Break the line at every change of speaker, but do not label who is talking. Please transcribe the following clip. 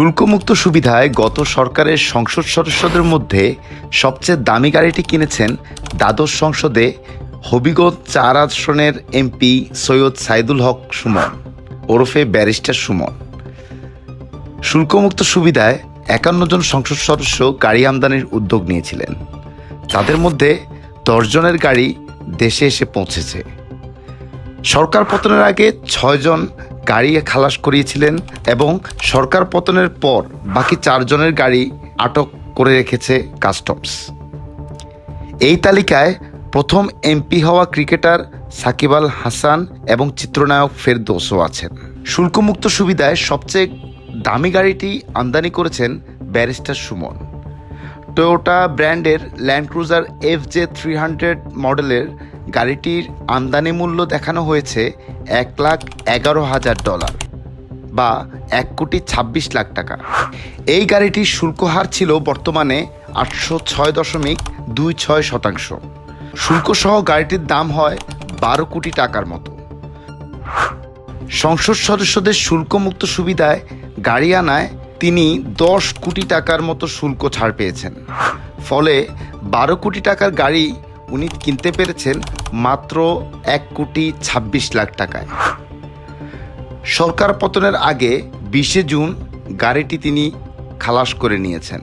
শুল্কমুক্ত সুবিধায় গত সরকারের সংসদ সদস্যদের মধ্যে সবচেয়ে দামি গাড়িটি কিনেছেন দ্বাদশ সংসদে হবিগঞ্জ চার আসনের এমপি সৈয়দ সাইদুল হক সুমন, ওরফে ব্যারিস্টার সুমন। শুল্কমুক্ত সুবিধায় একান্ন জন সংসদ সদস্য গাড়ি আমদানির উদ্যোগ নিয়েছিলেন। তাদের মধ্যে দশজনের গাড়ি দেশে এসে পৌঁছেছে। সরকার পতনের আগে ছয়জন গাড়ি খালাস করিয়েছিলেন এবং সরকার পতনের পর বাকি চারজনের গাড়ি আটক করে রেখেছে কাস্টমস। এই তালিকায় প্রথম এমপি হওয়া ক্রিকেটার সাকিব আল হাসান এবং চিত্রনায়ক ফেরদোসও আছেন। শুল্কমুক্ত সুবিধায় সবচেয়ে দামি গাড়িটি আমদানি করেছেন ব্যারিস্টার সুমন। টয়োটা ব্র্যান্ডের Land Cruiser F J three hundred মডেলের গাড়িটির আমদানি মূল্য দেখানো হয়েছে এক লাখ এগারো হাজার ডলার বা এক কোটি ছাব্বিশ লাখ টাকা। এই গাড়িটির শুল্ক হার ছিল বর্তমানে আটশো ছয় দশমিক দুই ছয় শতাংশ। শুল্কসহ গাড়িটির দাম হয় বারো কোটি টাকার মতো। সংসদ সদস্যদের শুল্কমুক্ত সুবিধায় গাড়ি আনায় তিনি দশ কোটি টাকার মতো শুল্ক ছাড় পেয়েছেন। ফলে বারো কোটি টাকার গাড়ি উনি কিনতে পেরেছেন মাত্র এক কোটি ছাব্বিশ লাখ টাকায়। সরকার পতনের আগে বিশে জুন গাড়িটি তিনি খালাস করে নিয়েছেন।